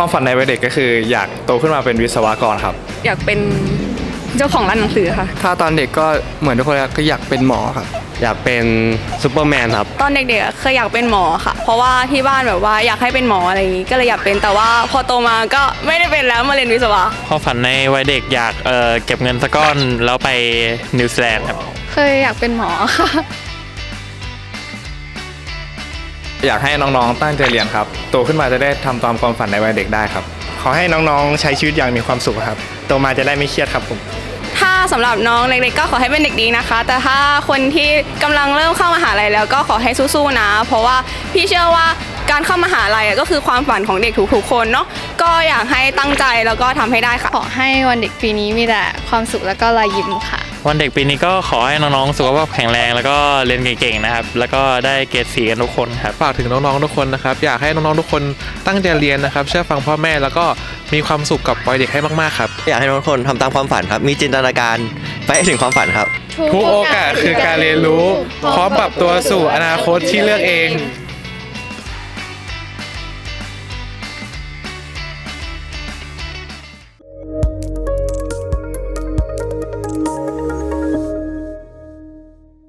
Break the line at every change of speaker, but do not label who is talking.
ความฝันในวัยเด็กก็คืออยากโตขึ้นมาเป็นวิศวกรครับ
อยากเป็นเจ้าของร้านหนังสือค่ะ
ถ้าตอนเด็กก็เหมือนทุกคนก็อยากเป็นหมอครับ
อยากเป็นซูเปอร์แมนครับ
ตอนเด็กๆอะเคยอยากเป็นหมอค่ะ เพราะว่าที่บ้านแบบว่าอยากให้เป็นหมออะไรอย่างงี้ก็เลยอยากเป็นแต่ว่าพอโตมาก็ไม่ได้เป็นแล้วมาเรียนวิศวะ
ความฝันในวัยเด็กอยากเอ่อเก็บเงินสักก้อนแล้วไปนิวซีแลนด์ครับ
เคยอยากเป็นหมอค่ะ
อยากให้น้องๆตั้งใจเรียนครับ โตขึ้นมาจะได้ทำตามความฝันในวัยเด็กได้ครับ
ขอให้น้องๆ ใช้ชีวิตอย่างมีความสุขครับ โตมาจะได้ไม่เครียดครับผม
ถ้าสำหรับน้องเล็กๆก็ขอให้เป็นเด็กดีนะคะ แต่ถ้าคนที่กำลังเริ่มเข้ามหาลัยแล้วก็ขอให้สู้ๆนะ เพราะว่าพี่เชื่อว่าการเข้ามหาลัยอะก็คือความฝันของเด็กทุกๆคนเนาะก็อยากให้ตั้งใจแล้วก็ทำให้ได้ค่ะ
ขอให้วันเด็กปีนี้มีแต่ความสุขแล้วก็รอยยิ้มค่ะ
วันเด็กปีนี้ก็ขอให้น้องๆสุขภาพแข็งแรง แล้วก็เรียนเก่งๆนะครับ แล้วก็ได้เกรดสีกันทุกคนครับ
ฝากถึงน้องๆทุกคนนะครับ อยากให้น้องๆทุกคนตั้งใจเรียนนะครับ เชื่อฟังพ่อแม่แล้วก็มีความสุขกับวัยเด็กให้มากๆครับ
อยากให้ทุกคนทำตามความฝันครับ มีจินตนาการไปให้ถึงความฝันครับ
ทุกโอกาสคือการเรียนรู้ พร้อมปรับตัวสู่อนาคตที่เลือกเอง